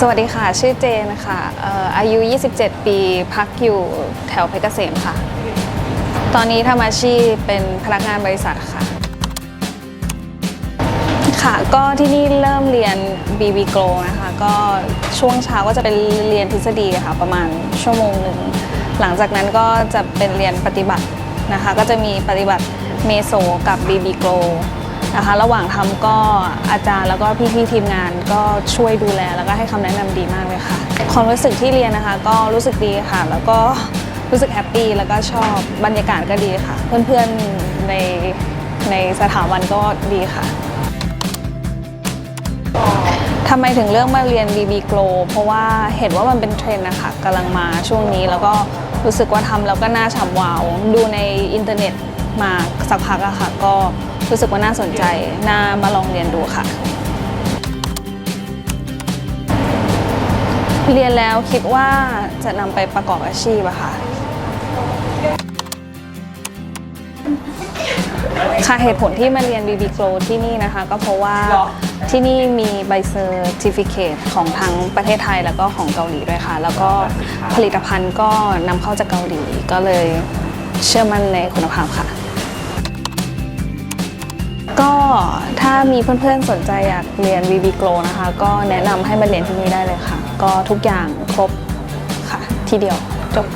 สวัสดีค่ะ ชื่อเจนค่ะอายุ 27 ปีพักอยู่แถวเพชรเกษมค่ะ ตอนนี้ทำอาชีพเป็นพนักงานบริษัทค่ะ ค่ะ ก็ที่นี่เริ่มเรียน BB Glow นะคะ ก็ช่วงเช้าก็จะเป็นเรียนทฤษฎีค่ะ ประมาณชั่วโมงหนึ่ง หลังจากนั้นก็จะเป็นเรียนปฏิบัตินะคะ ก็จะมีปฏิบัติเมโซกับ BB Glow นะคะ ระหว่างทำก็อาจารย์แล้วก็พี่ๆทีมงานก็ช่วยดูแล แล้วก็ให้คำแนะนำดีมากเลยค่ะ ความรู้สึกที่เรียนนะคะ ก็รู้สึกดีค่ะ แล้วก็รู้สึกแฮปปี้แล้วก็ชอบบรรยากาศก็ดีค่ะ เพื่อนๆในในสถาบันก็ดีค่ะทำไมถึงเลือกมาเรียน BB Glow เพราะว่าเห็นว่ามันเป็นเทรนด์นะคะกำลังมาช่วงนี้แล้วก็รู้สึกว่าทำแล้วก็น่าฉ่ำวาว ดูในอินเทอร์เน็ตมาสักพักอะค่ะ ก็ รู้สึกว่าน่าสนใจ น่ามาลองเรียนดูค่ะ เรียนแล้วคิดว่าจะนำไปประกอบอาชีพอะค่ะ ค่ะเหตุผลที่มาเรียน BB Glow ที่นี่นะคะ ก็เพราะว่าที่นี่มีใบเซอร์ติฟิเคตของทั้งประเทศไทยแล้วก็ของเกาหลีด้วยค่ะ แล้วก็ผลิตภัณฑ์ก็นำเข้าจากเกาหลีก็เลยเชื่อมั่นในคุณภาพค่ะ ก็ถ้ามีเพื่อนๆสนใจอยากเรียน VB Glow นะคะ ก็แนะนำให้มาเรียนที่นี่ได้เลยค่ะ ก็ทุกอย่างครบค่ะ ทีเดียวจบ